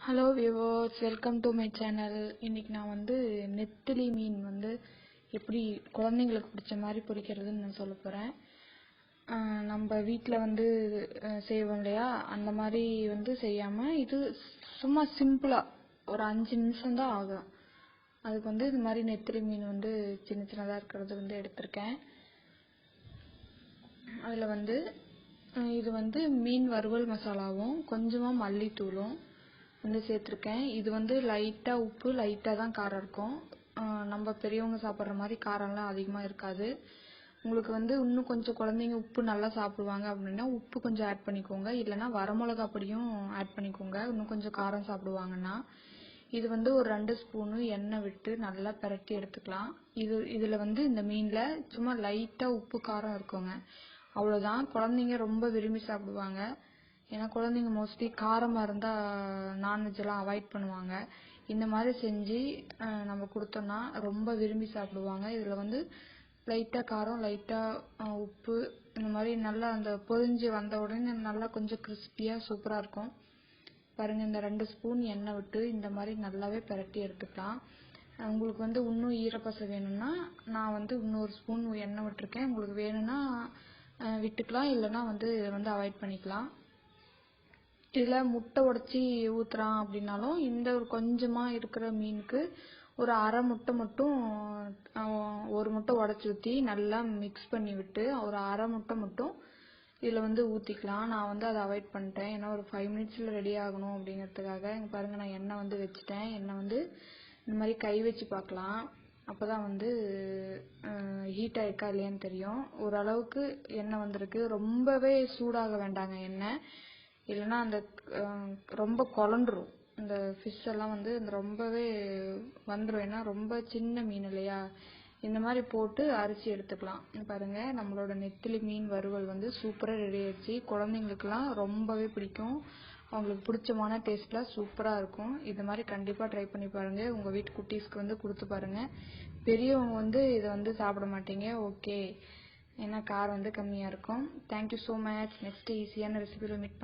Hello viewers welcome to my channel இன்னைக்கு நான் வந்து நெத்திலி மீன் வந்து எப்படி குழந்தைங்களுக்கு பிடிச்ச மாதிரி பொரிக்கிறதுன்னு நான் சொல்ல போகிறேன் நம்ம வீட்டில் வந்து செய்வோம் இல்லையா? அந்த மாதிரி வந்து செய்யாமல் இது சும்மா சிம்பிளாக ஒரு அஞ்சு நிமிஷம்தான் ஆகும். அதுக்கு வந்து இது மாதிரி நெத்திலி மீன் வந்து சின்ன சின்னதாக இருக்கிறது வந்து எடுத்திருக்கேன். அதில் வந்து இது வந்து மீன் வறுவல் மசாலாவும் கொஞ்சமாக மல்லித்தூளும் வந்து சேர்த்துருக்கேன். இது வந்து லைட்டாக உப்பு லைட்டாக தான் காரம் இருக்கும். நம்ம பெரியவங்க சாப்பிட்ற மாதிரி காரம்லாம் அதிகமாக இருக்காது. உங்களுக்கு வந்து இன்னும் கொஞ்சம் குழந்தைங்க உப்பு நல்லா சாப்பிடுவாங்க அப்படின்னா உப்பு கொஞ்சம் ஆட் பண்ணிக்கோங்க. இல்லைன்னா வரமிளகா பொடியும் ஆட் பண்ணிக்கோங்க. இன்னும் கொஞ்சம் காரம் சாப்பிடுவாங்கன்னா. இது வந்து ஒரு ரெண்டு ஸ்பூனு எண்ணெய் விட்டு நல்லா பிரட்டி எடுத்துக்கலாம். இது இதில் வந்து இந்த மீனில் சும்மா லைட்டாக உப்பு காரம் இருக்குங்க. அவ்வளோதான் குழந்தைங்க ரொம்ப விரும்பி சாப்பிடுவாங்க. ஏன்னா குழந்தைங்க மோஸ்ட்லி காரமாக இருந்தால் நான்வெஜ் எல்லாம் அவாய்ட் பண்ணுவாங்க. இந்த மாதிரி செஞ்சு நம்ம கொடுத்தோம்னா ரொம்ப விரும்பி சாப்பிடுவாங்க. இதில் வந்து லைட்டாக காரம் லைட்டாக உப்பு இந்த மாதிரி நல்லா அந்த பொரிஞ்சு வந்த உடனே நல்லா கொஞ்சம் கிறிஸ்பியாக சூப்பராக இருக்கும். பாருங்கள் இந்த ரெண்டு ஸ்பூன் எண்ணெய் விட்டு இந்த மாதிரி நல்லாவே பிரட்டி எடுத்துக்கலாம். உங்களுக்கு வந்து இன்னும் ஈரப்பசை வேணும்னா நான் வந்து இன்னொரு ஸ்பூன் எண்ணெய் விட்டுருக்கேன். உங்களுக்கு வேணும்னா விட்டுக்கலாம். இல்லைன்னா வந்து இதை வந்து அவாய்ட் பண்ணிக்கலாம். இதில் முட்டை உடச்சி ஊற்றுறான் அப்படின்னாலும் இந்த ஒரு கொஞ்சமாக இருக்கிற மீனுக்கு ஒரு அரை முட்டை மட்டும் ஒரு முட்டை உடச்சி ஊற்றி நல்லா மிக்ஸ் பண்ணி விட்டு ஒரு அரை முட்டை மட்டும் இதில் வந்து ஊற்றிக்கலாம் நான் வந்து அதை அவாய்ட் பண்ணிட்டேன். ஏன்னா ஒரு ஃபைவ் மினிட்ஸில் ரெடி ஆகணும் அப்படிங்கிறதுக்காக. இங்கே பாருங்கள் நான் எண்ணெய் வந்து வச்சுட்டேன். எண்ணெய் வந்து இந்த மாதிரி கை வச்சு பார்க்கலாம். அப்போ தான் வந்து ஹீட் ஆயிருக்கா இல்லையான்னு தெரியும். ஓரளவுக்கு எண்ணெய் வந்திருக்கு. ரொம்பவே சூடாக வேண்டாங்க எண்ணெய். இல்லைன்னா அந்த ரொம்ப குழந்துரும் இந்த ஃபிஷ் எல்லாம் வந்து ரொம்பவே வந்துடும் ஏன்னா ரொம்ப சின்ன மீன் இல்லையா? இந்த மாதிரி போட்டு அரிசி எடுத்துக்கலாம். பாருங்க நம்மளோட நெத்திலி மீன் வறுவல் வந்து சூப்பராக ரெடி ஆயிடுச்சு. குழந்தைங்களுக்குலாம் ரொம்பவே பிடிக்கும். அவங்களுக்கு பிடிச்சமான டேஸ்ட்டில் சூப்பராக இருக்கும். இது மாதிரி கண்டிப்பாக ட்ரை பண்ணி பாருங்கள் உங்கள் வீட்டு குட்டீஸ்க்கு வந்து கொடுத்து பாருங்கள் பெரியவங்க வந்து இதை வந்து சாப்பிட மாட்டீங்க. ஓகே ஏன்னா காரம் வந்து கம்மியாக இருக்கும். தேங்க்யூ ஸோ மச் நெக்ஸ்ட் ஈஸியான ரெசிபியில் மீட்